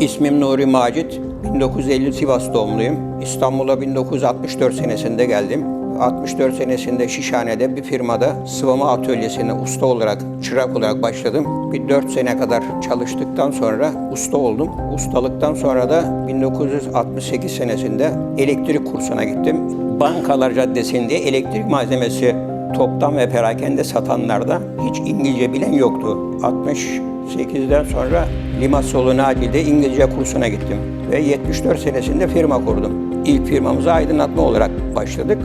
İsmim Nuri Macit. 1950 Sivas doğumluyum. İstanbul'a 1964 senesinde geldim. 64 senesinde Şişhane'de bir firmada sıvama atölyesine usta olarak, çırak olarak başladım. Bir 4 sene kadar çalıştıktan sonra usta oldum. Ustalıktan sonra da 1968 senesinde elektrik kursuna gittim. Bankalar Caddesi'nde elektrik malzemesi toptan ve perakende satanlarda hiç İngilizce bilen yoktu. 68'den sonra Limassolu Naci'de İngilizce kursuna gittim ve 74 senesinde firma kurdum. İlk firmamıza aydınlatma olarak başladık.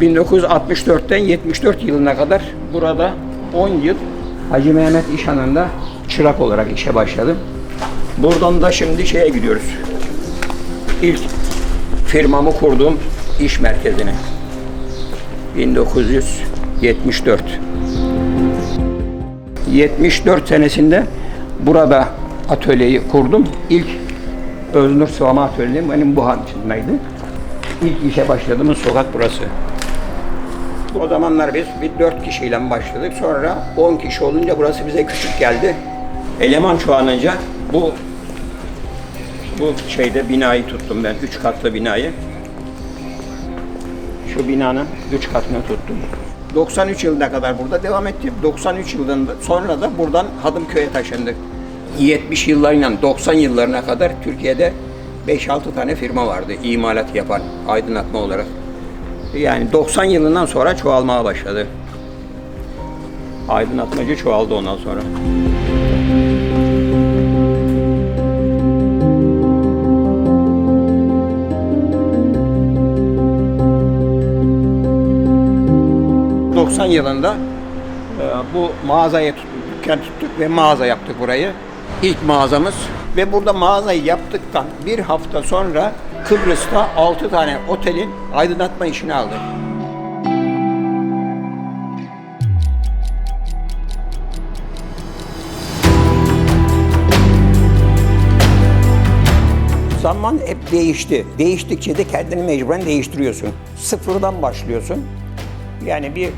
...1964'ten 74 yılına kadar burada 10 yıl Hacı Mehmet İşhan'ında çırak olarak işe başladım. Buradan da şimdi şeye gidiyoruz. İlk firmamı kurduğum iş merkezine. 1974. 74 senesinde burada atölyeyi kurdum. İlk Öznur Sıvama Atölyem benim bu içindeydi. İlk işe başladığımız sokak burası. O zamanlar biz bir dört kişiyle başladık. Sonra 10 kişi olunca burası bize küçük geldi. Eleman çoğalınca bu bu şeyde binayı tuttum ben. Üç katlı binayı. Şu binanın üç katını tuttum. 93 yılına kadar burada devam ettim. 93 yılında sonra da buradan Hadımköy'e taşındık. 70 yıllarıyla 90 yıllarına kadar Türkiye'de 5-6 tane firma vardı imalat yapan aydınlatma olarak. Yani 90 yılından sonra çoğalmaya başladı. Aydınlatmacı çoğaldı ondan sonra. ...90 yılında e, bu mağazaya tuttuk, dükkan tuttuk ve mağaza yaptık burayı. İlk mağazamız ve burada mağazayı yaptıktan bir hafta sonra Kıbrıs'ta 6 tane otelin aydınlatma işini aldık. Zaman hep değişti. Değiştikçe de kendini mecburen değiştiriyorsun. Sıfırdan başlıyorsun. Yani bir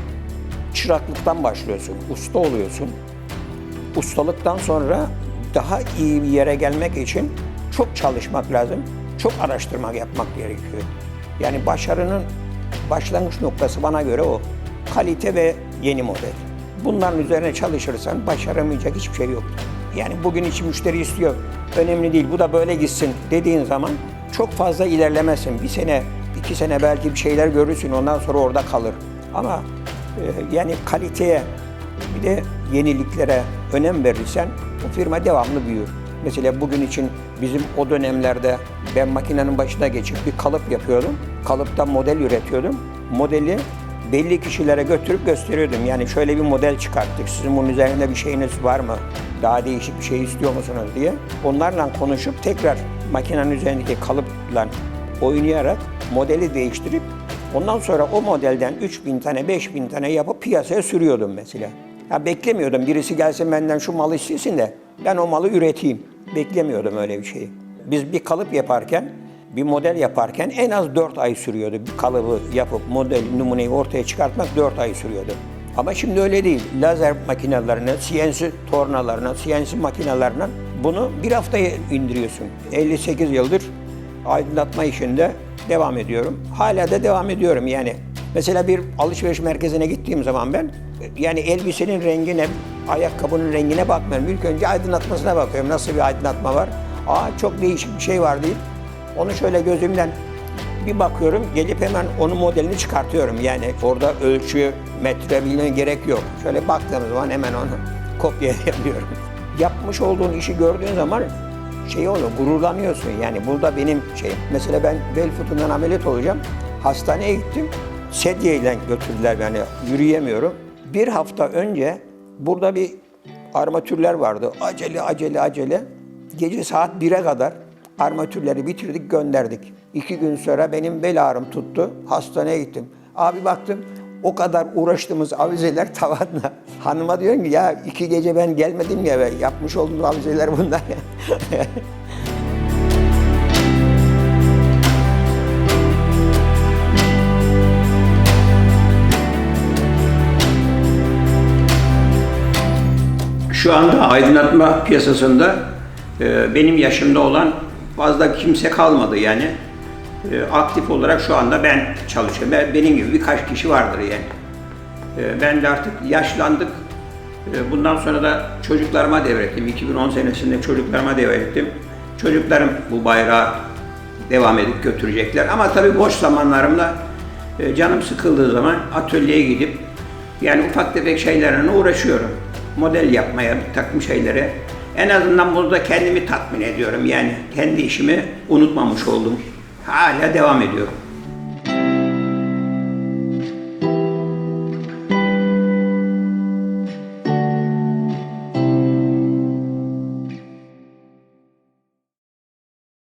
çıraklıktan başlıyorsun. Usta oluyorsun. Ustalıktan sonra daha iyi bir yere gelmek için çok çalışmak lazım. Çok araştırmak yapmak gerekiyor. Yani başarının başlangıç noktası bana göre o. Kalite ve yeni model. Bunların üzerine çalışırsan başaramayacak hiçbir şey yok. Yani bugün için müşteri istiyor. Önemli değil bu da böyle gitsin dediğin zaman çok fazla ilerlemezsin. Bir sene, iki sene belki bir şeyler görürsün ondan sonra orada kalır. Ama e, yani kaliteye bir de yeniliklere önem verirsen bu firma devamlı büyür. Mesela bugün için bizim o dönemlerde ben makinenin başına geçip bir kalıp yapıyordum. Kalıptan model üretiyordum. Modeli belli kişilere götürüp gösteriyordum. Yani şöyle bir model çıkarttık. Sizin bunun üzerinde bir şeyiniz var mı? Daha değişik bir şey istiyor musunuz diye. Onlarla konuşup tekrar makinenin üzerindeki kalıpla oynayarak modeli değiştirip ondan sonra o modelden 3000 tane 5000 tane yapıp piyasaya sürüyordum mesela. Ya beklemiyordum birisi gelsin benden şu malı istesin de ben o malı üreteyim. Beklemiyordum öyle bir şeyi. Biz bir kalıp yaparken, bir model yaparken en az 4 ay sürüyordu. Bir kalıbı yapıp model numuneyi ortaya çıkartmak 4 ay sürüyordu. Ama şimdi öyle değil. Lazer makinelerine, CNC tornalarına, CNC makinelerine bunu bir haftaya indiriyorsun. 58 yıldır aydınlatma işinde devam ediyorum. Hala da devam ediyorum yani. Mesela bir alışveriş merkezine gittiğim zaman ben yani elbisenin rengine, ayakkabının rengine bakmıyorum. İlk önce aydınlatmasına bakıyorum. Nasıl bir aydınlatma var? Aa çok değişik bir şey var değil. Onu şöyle gözümden bir bakıyorum, gelip hemen onun modelini çıkartıyorum. Yani orada ölçü, metre bilmeye gerek yok. Şöyle baktığım zaman hemen onu kopyalayabiliyorum. Yapmış olduğun işi gördüğün zaman şey oluyor, gururlanıyorsun. Yani burada benim şey, mesela ben bel fıtığından ameliyat olacağım. Hastaneye gittim, sedyeyle götürdüler beni, yürüyemiyorum. Bir hafta önce burada bir armatürler vardı. Acele, acele, acele. Gece saat 1'e kadar armatürleri bitirdik, gönderdik. İki gün sonra benim bel ağrım tuttu. Hastaneye gittim. Abi baktım O kadar uğraştığımız avizeler tavanda. Hanıma diyorum ki ya iki gece ben gelmedim ya yapmış olduğumuz avizeler bunlar. Şu anda aydınlatma piyasasında e, benim yaşımda olan fazla kimse kalmadı yani. E, aktif olarak şu anda ben çalışıyorum. Ben- Benim gibi birkaç kişi vardır yani. E, ben de artık yaşlandık. E, bundan sonra da çocuklarıma devrettim. 2010 senesinde çocuklarıma devrettim. Çocuklarım bu bayrağı devam edip götürecekler. Ama tabii boş zamanlarımda e, canım sıkıldığı zaman atölyeye gidip yani ufak tefek şeylerine uğraşıyorum. Model yapmaya, bir takım şeylere. En azından burada kendimi tatmin ediyorum. Yani kendi işimi unutmamış oldum. Hala devam ediyorum.